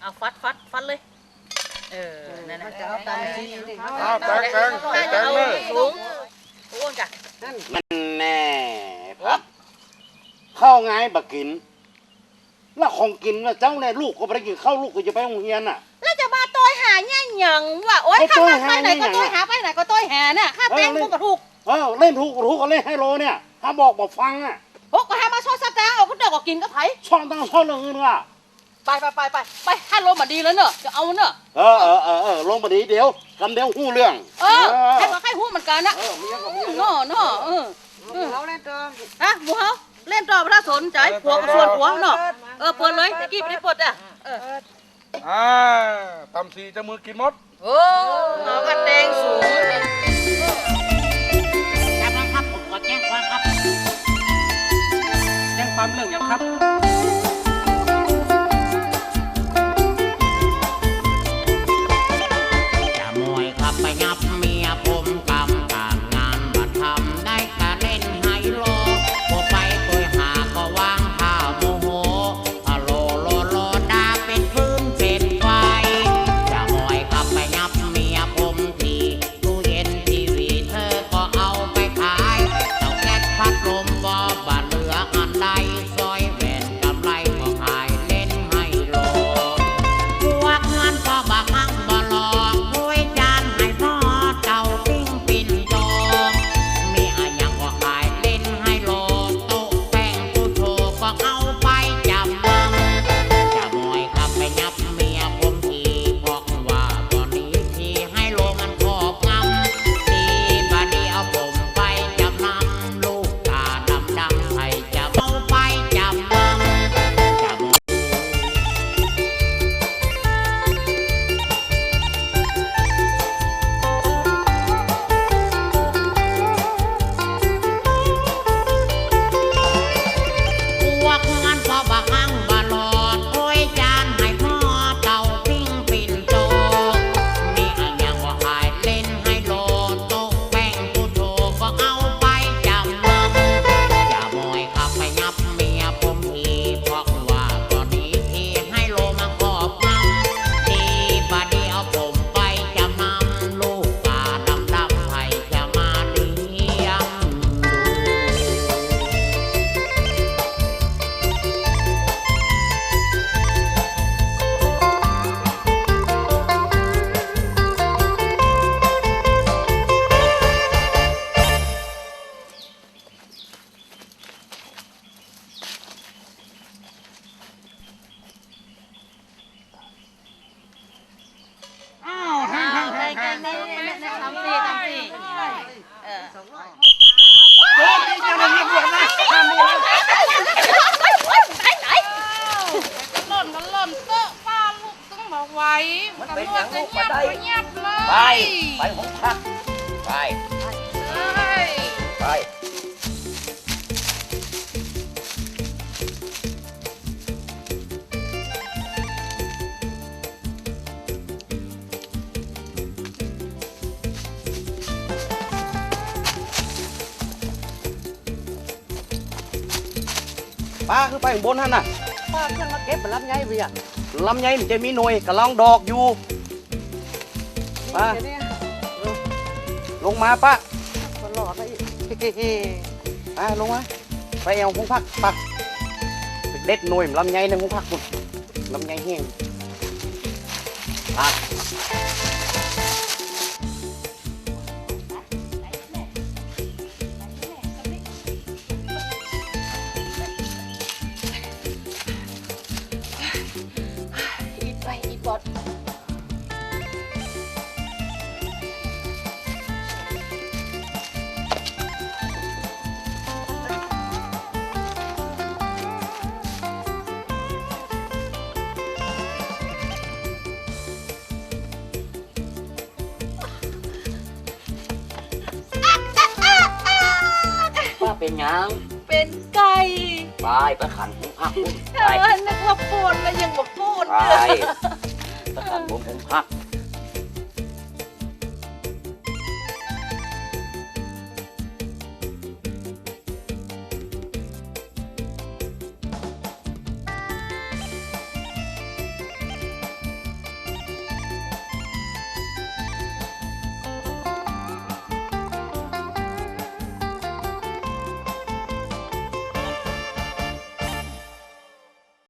เอาฟัดฟัดฟัดเลย เออ นั่นนะจะเอาตามสีนี่อ้าวแตงแตงถ้าแตจะงเอาเลยสูงโอ้จ้ะนั่นมันแน่พัดข้าวไงบักกิน แล้วของกินนะเจ้าเนี่ยลูกก็ไม่ได้กินข้าวลูกก็จะไปโรงเรียนน่ะ แล้วจะมาต้อยหาแย่หยังวะโอ๊ยไปข้าต้อยไปไหนหาก็ต้อยแย่หยังหาไปไหนก็ต้อยหาเนี่ยข้าเออแตงเล่นกูก็ถูกเออเล่นถูกถูกก็เล่นให้โลเนี่ยถ้าบอกบอกฟังอะพกก็หามาชดสตางค์เอาก็เด็กก็กินก็ไผช่องต้องช่องเรื่องอื่นว่ะ ไปไปไปไปไปถ้าลมมาดีแล้วเนอะจะเอาเนอะเออเออเออเออลงมาดีเดี๋ยวกำเดียวหู้เรื่องเออให้มาให้หู้เหมือนกันนะเออเมียกับเมียเนอะเนอะเออเราเล่นตัวฮะหมูเฮาเล่นต่อพระสนใจผัวก็ชวนผัวเนอะเออเปิดเลยตะกี้ไม่ได้เปิดอะเอออ่าตำสีจะมือกินมดโอ้เอากระแตงสูงจับนะครับผมขอแจ้งความครับ แจ้งความเรื่องยังครับ โอ้ยจะได้เงียบเงียบนะห้ามมีนะไหนไหนหล่นมันหล่นเตอะป้าลูกต้องมาไว้ตำรวจจะเงียบก็เงียบเลยไป ไปหงพักไป ไป ป้าคือไปข้างบนท่านน่ะป้าขึ้นมาเก็บมันรับไงเวียลำไยมันจะมีหน่วยกำลังดอกอยู่ป้าเดี๋ยวนี้ลงมาป้าตลอดเลยป้าลงมาไปเอาห้องพักป้าไปเด็ดหน่วยลำไยในห้องพักคุณลำไยแห้งป้า หยังเป็นไก่ไปไปขันหงพักคุณเอไปอนึกว่าปูนแล้วยังบอกปูน ไปไปขันผมหงพัก